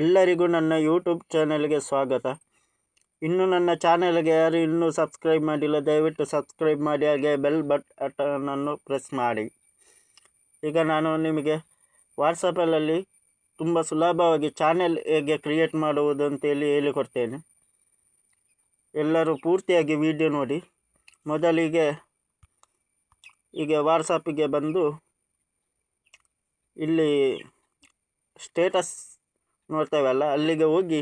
ಎಲ್ಲರಿಗೂ ನನ್ನ ಯೂಟ್ಯೂಬ್ ಚಾನಲ್ಗೆ ಸ್ವಾಗತ. ಇನ್ನು ನನ್ನ ಚಾನಲ್ಗೆ ಯಾರು ಇನ್ನೂ ಸಬ್ಸ್ಕ್ರೈಬ್ ಮಾಡಿಲ್ಲ, ದಯವಿಟ್ಟು ಸಬ್ಸ್ಕ್ರೈಬ್ ಮಾಡಿ, ಹಾಗೆ ಬೆಲ್ ಬಟನನ್ನು ಪ್ರೆಸ್ ಮಾಡಿ. ಈಗ ನಾನು ನಿಮಗೆ ವಾಟ್ಸಪ್ಪಲ್ಲಿ ತುಂಬ ಸುಲಭವಾಗಿ ಚಾನೆಲ್ ಹೇಗೆ ಕ್ರಿಯೇಟ್ ಮಾಡುವುದು ಅಂತೇಳಿ ಹೇಳಿಕೊಡ್ತೇನೆ. ಎಲ್ಲರೂ ಪೂರ್ತಿಯಾಗಿ ವಿಡಿಯೋ ನೋಡಿ. ಮೊದಲಿಗೆ ಈಗ ವಾಟ್ಸಪ್ಪಿಗೆ ಬಂದು ಇಲ್ಲಿ ಸ್ಟೇಟಸ್ ನೋಡ್ತೇವಲ್ಲ? ಅಲ್ಲಿಗೆ ಹೋಗಿ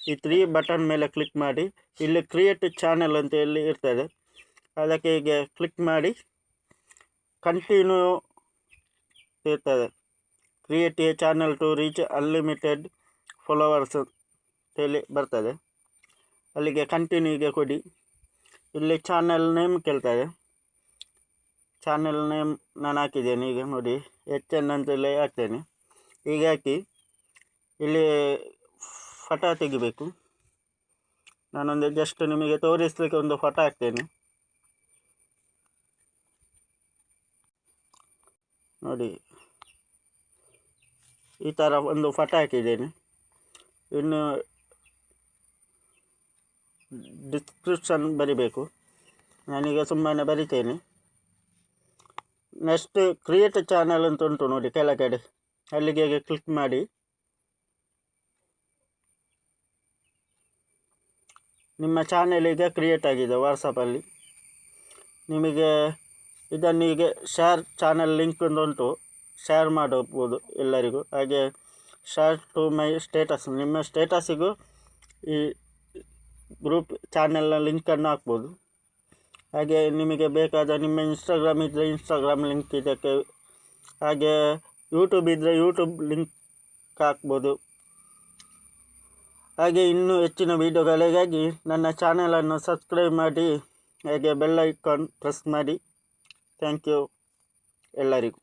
ಈ ತ್ರೀ ಬಟನ್ ಮೇಲೆ ಕ್ಲಿಕ್ ಮಾಡಿ, ಇಲ್ಲಿ ಕ್ರಿಯೇಟ್ ಚಾನೆಲ್ ಅಂತ ಹೇಳಿ ಇರ್ತದೆ. ಅದಕ್ಕೆ ಹೀಗೆ ಕ್ಲಿಕ್ ಮಾಡಿ ಕಂಟಿನ್ಯೂ ಇರ್ತದೆ. Create a channel to reach unlimited followers ಅಂತೇಳಿ ಬರ್ತದೆ. ಅಲ್ಲಿಗೆ ಕಂಟಿನ್ಯೂಗೆ ಕೊಡಿ. ಇಲ್ಲಿ ಚಾನೆಲ್ ನೇಮ್ ಕೇಳ್ತದೆ. ಚಾನೆಲ್ ನೇಮ್ ನಾನು ಹಾಕಿದ್ದೇನೆ ಈಗ ನೋಡಿ. ಎಚ್ ಎನ್ ಅಂತೇಳಿ ಹಾಕ್ತೇನೆ. ಈಗ ಹಾಕಿ. ಇಲ್ಲಿ ಫೋಟೋ ತೆಗಿಬೇಕು. ನಾನೊಂದು ಜಸ್ಟ್ ನಿಮಗೆ ತೋರಿಸಲಿಕ್ಕೆ ಒಂದು ಫಟ ಹಾಕ್ತೇನೆ. ನೋಡಿ. ಈ ಥರ ಒಂದು ಫಟ ಹಾಕಿದ್ದೇನೆ. ಇನ್ನು ಡಿಸ್ಕ್ರಿಪ್ಷನ್ ಬರಿಬೇಕು. ನಾನೀಗ ಸುಮ್ಮನೆ ಬರಿತೇನೆ. ನೆಕ್ಸ್ಟ್ ಕ್ರಿಯೇಟ್ ಚಾನಲ್ ಅಂತ ಉಂಟು ನೋಡಿ ಕೆಳಗಡೆ. ಅಲ್ಲಿಗೆ ಕ್ಲಿಕ್ ಮಾಡಿ. ನಿಮ್ಮ ಚಾನೆಲ್ ಈಗ ಕ್ರಿಯೇಟ್ ಆಗಿದೆ ವಾಟ್ಸಪ್ಪಲ್ಲಿ ನಿಮಗೆ ಇದನ್ನು ಈಗ ಶೇರ್ ಚಾನೆಲ್ ಲಿಂಕ್ ಒಂದು ಉಂಟು. ಶೇರ್ ಮಾಡಬಹುದು ಎಲ್ಲರಿಗೂ. ಹಾಗೆ ಶೇರ್ ಟು ಮೈ ಸ್ಟೇಟಸ್ ನಿಮ್ಮ ಸ್ಟೇಟಸ್ಸಿಗೂ ಈ ಗ್ರೂಪ್ ಚಾನೆಲ್ನ ಲಿಂಕನ್ನು ಹಾಕ್ಬೋದು. ಹಾಗೆ ನಿಮಗೆ ಬೇಕಾದ ನಿಮ್ಮ ಇನ್ಸ್ಟಾಗ್ರಾಮ್ ಇದ್ದರೆ ಇನ್ಸ್ಟಾಗ್ರಾಮ್ ಲಿಂಕ್ ಇದಕ್ಕೆ ಹಾಗೆ ಯೂಟ್ಯೂಬ್ ಇದ್ದರೆ ಯೂಟ್ಯೂಬ್ ಲಿಂಕ್ ಹಾಕ್ಬೋದು. ಹಾಗೆ ಇನ್ನೂ ಹೆಚ್ಚಿನ ವೀಡಿಯೋಗಳಿಗಾಗಿ ನನ್ನ ಚಾನಲನ್ನು ಸಬ್ಸ್ಕ್ರೈಬ್ ಮಾಡಿ, ಹಾಗೆ ಬೆಲ್ ಐಕಾನ್ ಪ್ರೆಸ್ ಮಾಡಿ. ಥ್ಯಾಂಕ್ ಯು ಎಲ್ಲರಿಗೂ.